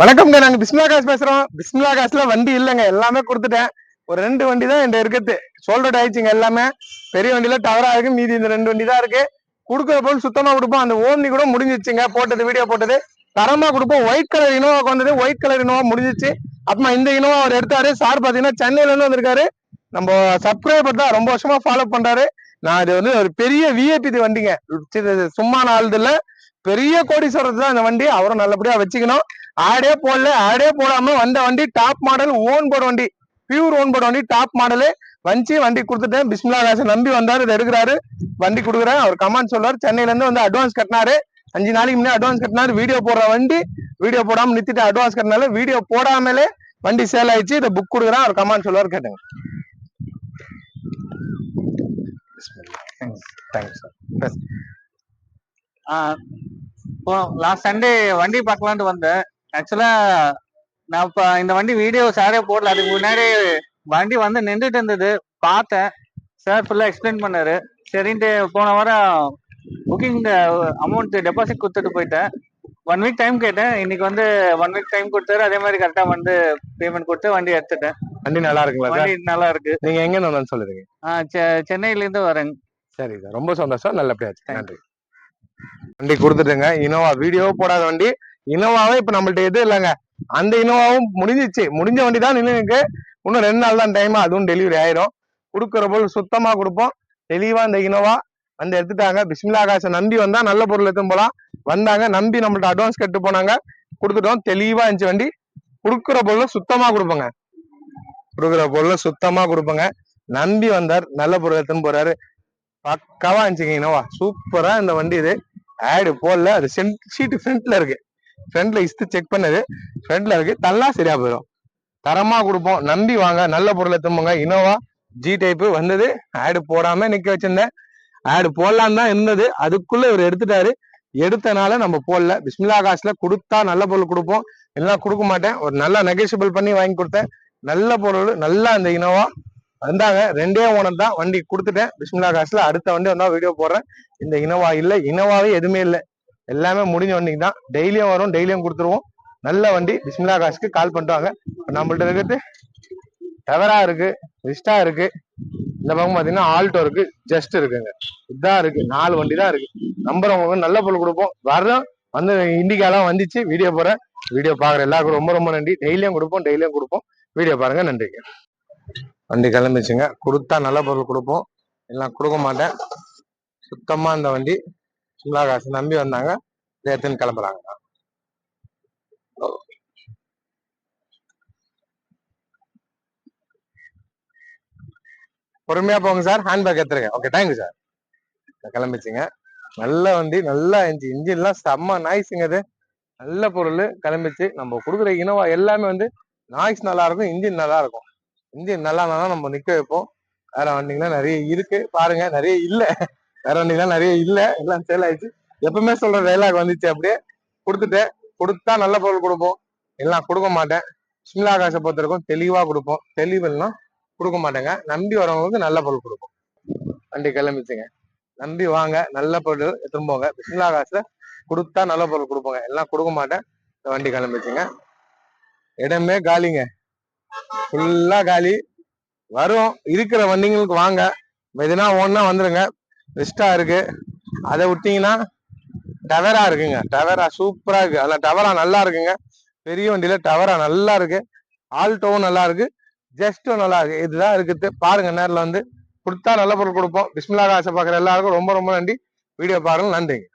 வணக்கம்ங்க. நாங்க பிஸ்மிலா காசு பேசுறோம். பிஸ்மிலா காசுல வண்டி இல்லைங்க. எல்லாமே கொடுத்துட்டேன். ஒரு ரெண்டு வண்டி தான் என்கிட்ட இருக்குது. சோல்டர் ஆயிடுச்சுங்க எல்லாமே. பெரிய வண்டியில டவரா இருக்கு. மீதி இந்த ரெண்டு வண்டி தான் இருக்கு. கொடுக்குற பொருள் சுத்தமா கொடுப்போம். அந்த ஓம்னி கூட முடிஞ்சிச்சுங்க. போட்டது வீடியோ போட்டது. தரமா கொடுப்போம். ஒயிட் கலர் இனோவாக்கு வந்தது. ஒயிட் கலர் இனோவா முடிஞ்சிச்சு. அப்புறமா இந்த இனோவா அவர் எடுத்தாரு. சார் பாத்தீங்கன்னா சென்னையில இருந்து வந்திருக்காரு. நம்ம சப்ஸ்கிரைபர் தான் ரொம்ப வருஷமா ஃபாலோ பண்றாரு. நான் இது வந்து ஒரு பெரிய விஐபி வண்டிங்க. சும்மா நாள் இல்ல. பெரிய கோடீஸ்வரத்து தான் இந்த வண்டி. அவரும் நல்லபடியா வச்சுக்கணும். ஆடே போடல. ஆடே போடாம வந்த வண்டி டாப் மாடல் ஓன் போர்டு வண்டி. பியூர் ஓன் போர்டு வண்டி டாப் மாடலு வஞ்சி வண்டி கொடுத்துட்டேன். பிஸ்மிலா காசை நம்பி வந்தாரு இதை எடுக்கிறாரு. வண்டி கொடுக்குறேன். அவர் கமெண்ட் சொல்றாரு சென்னையில இருந்து வந்து அட்வான்ஸ் கட்டினாரு. அஞ்சு நாளைக்கு முன்னாடி அட்வான்ஸ் கட்டினாரு. வீடியோ போடுற வண்டி. வீடியோ போடாம நிறுத்திட்டு அட்வான்ஸ் கட்டினால வீடியோ போடாமலே வண்டி சேல் ஆயிடுச்சு. இதை புக் கொடுக்குறேன். அவர் கமெண்ட் சொல்லுவார் கேட்டுங்க. தேங்க்ஸ் சார் லாஸ்ட் சண்டே வண்டி பார்க்கலான்ட்டு வந்தேன். ஆக்சுவலா நான் இப்ப இந்த வண்டி வீடியோ சாரே போடல. அதுக்கு முன்னாடி வண்டி வந்து நின்றுட்டு இருந்தது. பார்த்தேன். சார் ஃபுல்லா எக்ஸ்பிளைன் பண்ணாரு. சரின்ட்டு போன வாரம் புக்கிங் அமௌண்ட் டெபாசிட் கொடுத்துட்டு போயிட்டேன். ஒன் வீக் டைம் கேட்டேன். இன்னைக்கு வந்து ஒன் வீக் டைம் கொடுத்தாரு. அதே மாதிரி கரெக்டா வந்து பேமெண்ட் கொடுத்து வண்டி எடுத்துட்டேன். வண்டி நல்லா இருக்குங்களா வண்டி நல்லா இருக்கு. நீங்க எங்க இருந்து சொல்லுறீங்க ஆஹ் செ- சென்னையில இருந்து வரேன் சரி ரொம்ப சந்தோஷம். நல்லபடியா நன்றி. வண்டி கொடுத்துட்டுங்க. இனோவா வீடியோ போடாத வண்டி. இனோவாவே இப்ப நம்மள்ட்ட எதுவும் இல்லைங்க. அந்த இனோவாவும் முடிஞ்சிச்சு. முடிஞ்ச வண்டி தான் நின்று இன்னும் ரெண்டு நாள் தான் டைம் அதுவும் டெலிவரி ஆயிரும். கொடுக்குற பொருள் சுத்தமா கொடுப்போம். தெளிவா இந்த இனோவா வந்து எடுத்துட்டாங்க. பிஸ்மிலா காசை நம்பி வந்தா நல்ல பொருள் எடுத்து போலாம் வந்தாங்க நம்பி நம்மள்ட்ட அட்வான்ஸ் கட்டு போனாங்க. கொடுத்துட்டோம். தெளிவா இருந்துச்சு வண்டி. கொடுக்குற பொருள் சுத்தமா கொடுப்போங்க. கொடுக்குற பொருள் சுத்தமா கொடுப்போங்க. நம்பி வந்தார். நல்ல பொருள் எடுத்துன்னு போறாரு. பக்காவா இருந்துச்சுங்க இனோவா சூப்பரா இந்த வண்டி இது. ஆடு போடல அது சீட்டு ஃப்ரண்ட்ல இருக்கு. ஃப்ரண்ட்ல இஸ்து செக் பண்ணது. ஃப்ரண்ட்ல இருக்கு தள்ளா சரியா போயிடும் தரமா கொடுப்போம். நம்பி வாங்க நல்ல பொருளை திரும்புங்க. இனோவா ஜி டைப்பு வந்தது. ஆடு போடாம நிக்க வச்சிருந்தேன். ஆடு போடலான்னு தான் இருந்தது. அதுக்குள்ள இவர் எடுத்துட்டாரு. எடுத்தனால நம்ம போடல. பிஸ்மிலா காசுல கொடுத்தா நல்ல பொருள் கொடுப்போம். எல்லாம் கொடுக்க மாட்டேன். ஒரு நல்ல நெகோசியபிள் பண்ணி வாங்கி கொடுத்தேன். நல்ல பொருள் நல்லா இந்த இனோவா வந்தாங்க. ரெண்டே ஓனர் தான் வண்டி கொடுத்துட்டேன். பிஸ்மிலா காசுல அடுத்த வண்டி வந்தா வீடியோ போடுறேன். இந்த இனோவா இல்ல இனோவாவே எதுவுமே இல்லை. எல்லாமே முடிஞ்ச வண்டிக்கு தான். டெய்லியும் வரும் டெய்லியும் கொடுத்துருவோம். நல்ல வண்டி. பிஸ்மிலா காசுக்கு கால் பண்ணுவாங்க நம்மள்ட்ட இருக்கிறது டவரா இருக்கு ரிஸ்டா இருக்கு. இந்த பக்கம் பாத்தீங்கன்னா ஆல்டோ இருக்கு ஜஸ்ட் இருக்குங்க. இதான் இருக்கு. நாலு வண்டி தான் இருக்கு. நம்பர் உங்களுக்கு நல்ல பொருள் கொடுப்போம். வர்றோம் வந்து இண்டிகாலாம் வந்துச்சு. வீடியோ போறேன் வீடியோ பாக்குற எல்லாருக்கும் ரொம்ப ரொம்ப நன்றி. டெய்லியும் கொடுப்போம் டெய்லியும் கொடுப்போம். வீடியோ பாருங்க. நன்றிங்க. வண்டி கிளம்பிச்சுங்க. கொடுத்தா நல்ல பொருள் கொடுப்போம். எல்லாம் கொடுக்க மாட்டேன். சுத்தமா இந்த வண்டி சுல்லா காசு நம்பி வந்தாங்க. இதை எடுத்துன்னு கிளம்புறாங்க. பொறுமையா போங்க சார். ஹேண்ட்பேக் எடுத்துருங்க. Okay thank you sir. கிளம்பிச்சுங்க. நல்ல வண்டி நல்லா இருந்துச்சு இன்ஜின்லாம் செம்ம நாய்ஸுங்க அது நல்ல பொருள். கிளம்பிச்சு நம்ம கொடுக்குற இனோவா எல்லாமே வந்து நாய்ஸ் நல்லா இருக்கும். இன்ஜின் நல்லா இருக்கும். இன்ஜின் நல்லா தான் நம்ம நிக்க வைப்போம். வேற வண்டிங்கெல்லாம் நிறைய இருக்கு. பாருங்க நிறைய இல்ல. வேற வண்டிங்கெல்லாம் நிறைய இல்ல. எல்லாம் சேல் ஆயிடுச்சு. எப்பவுமே சொல்ற டைலாக் வந்துச்சு அப்படியே. கொடுத்துட்டேன். கொடுத்தா நல்ல பொருள் கொடுப்போம். எல்லாம் கொடுக்க மாட்டேன். சிம்லா காசை பொறுத்தவரைக்கும் தெளிவா கொடுப்போம். தெளிவுன்னா கொடுக்க மாட்டேங்க. நம்பி வரவங்களுக்கு நல்ல பொருள் கொடுப்போம். வண்டி கிளம்பிச்சுங்க. நம்பி வாங்க. நல்ல பொருள் திரும்புவோங்க சிம்லா காசுல கொடுத்தா நல்ல பொருள் கொடுப்போங்க. எல்லாம் கொடுக்க மாட்டேன். வண்டி கிளம்பிச்சுங்க. இடமே காலிங்க. ஃபுல்லா காலி. வரும். இருக்கிற வண்டிங்களுக்கு வாங்க. எதுனா ஒன்னா வந்துருங்க. ரிஸ்டா இருக்கு. அதை விட்டீங்கன்னா டவரா இருக்குங்க. டவரா சூப்பரா இருக்கு. அதுல டவரா நல்லா இருக்குங்க. பெரிய வண்டியில டவரா நல்லா இருக்கு. ஆல்டோவும் நல்லா இருக்கு. ஜஸ்டும் நல்லா இருக்கு. இதுதான் இருக்குது. பாருங்க நேரில் வந்து கொடுத்தா நல்ல பொருள் கொடுப்போம். பிஸ்மிலா காசை பார்க்குற எல்லாருக்கும் ரொம்ப ரொம்ப நன்றி. வீடியோ பாருங்க நன்றிங்க